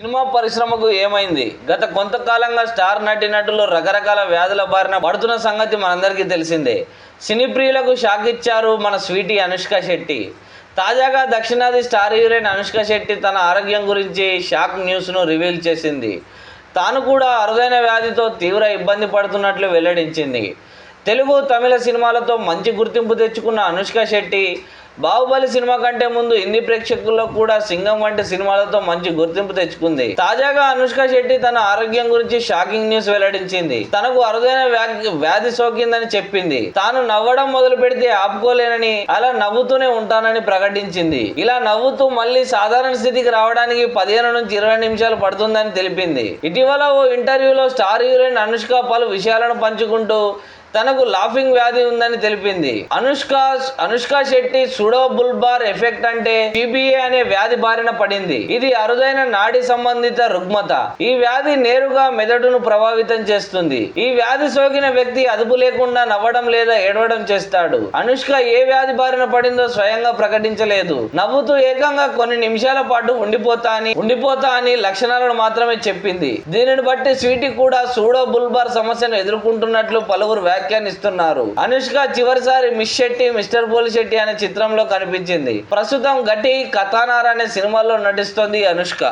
Cinema పరిశ్రమకు ఏమైంది? గత కొంతకాలంగా స్టార్ నటీనటులు రకరకాల వ్యాధుల బారిన పడుతున్న సంగతి మనందరికీ తెలిసిందే. సినీ ప్రియులకు షాక్ ఇచ్చారు మన స్వీటీ అనుష్క శెట్టి. తాజాగా దక్షిణాది స్టార్ హీరోయిన్ అనుష్క శెట్టి తన ఆరోగ్యం గురించి షాక్ న్యూస్ను రివీల్ చేసింది. తాను కూడా అరుదైన వ్యాధితో తీవ్ర ఇబ్బంది పడుతున్నట్లు వెల్లడించింది. తెలుగు తమిళ సినిమాలతో మంచి గుర్తింపు తెచ్చుకున్న అనుష్క శెట్టి బాహుబలి సినిమా కంటే ముందు హిందీ ప్రేక్షకుల్లో కూడా సింగం వంటి సినిమాలతో మంచి గుర్తింపు తెచ్చుకుంది. తాజాగా అనుష్క శెట్టి తన ఆరోగ్యం గురించి షాకింగ్ న్యూస్ వెల్లడించింది. తనకు అరుదైన వ్యాధి వ్యాధి సోకిందని చెప్పింది. తాను నవ్వడం మొదలు పెడితే ఆపుకోలేనని అలా నవ్వుతూనే ఉంటానని ప్రకటించింది. ఇలా నవ్వుతూ మళ్ళీ సాధారణ స్థితికి రావడానికి పదిహేను నుంచి ఇరవై నిమిషాలు పడుతుందని తెలిపింది. ఇటీవల ఓ ఇంటర్వ్యూలో స్టార్ హీరోయిన్ అనుష్క పలు విషయాలను పంచుకుంటూ తనకు లాఫింగ్ వ్యాధి ఉందని తెలిపింది. Anushka Anushka Shetty pseudo bulbar effect అంటే పిబిఏ అనే వ్యాధి బారిన పడింది. ఇది అరుదైన నాడి సంబంధిత రుగ్మత. ఈ వ్యాధి నేరుగా మెదడును ప్రభావితం చేస్తుంది. ఈ వ్యాధి సోకిన వ్యక్తి అదుపు లేకుండా నవ్వడం లేదా ఏడవడం చేస్తాడు. అనుష్క ఏ వ్యాధి బారిన పడిందో స్వయంగా ప్రకటించలేదు. నవ్వుతూ ఏకంగా కొన్ని నిమిషాల పాటు ఉండిపోతా అని ఉండిపోతా అని లక్షణాలను మాత్రమే చెప్పింది. దీనిని బట్టి స్వీటీ కూడా సూడో బుల్బార్ సమస్యను ఎదుర్కొంటున్నట్లు పలువురు వ్యాఖ్యానిస్తున్నారు అనుష్క చివరిసారి మిస్ శెట్టి మిస్టర్ పోలి శెట్టి అనే చిత్రంలో కనిపించింది. ప్రస్తుతం గట్టి కథానార్ అనే సినిమాలో నటిస్తోంది అనుష్క.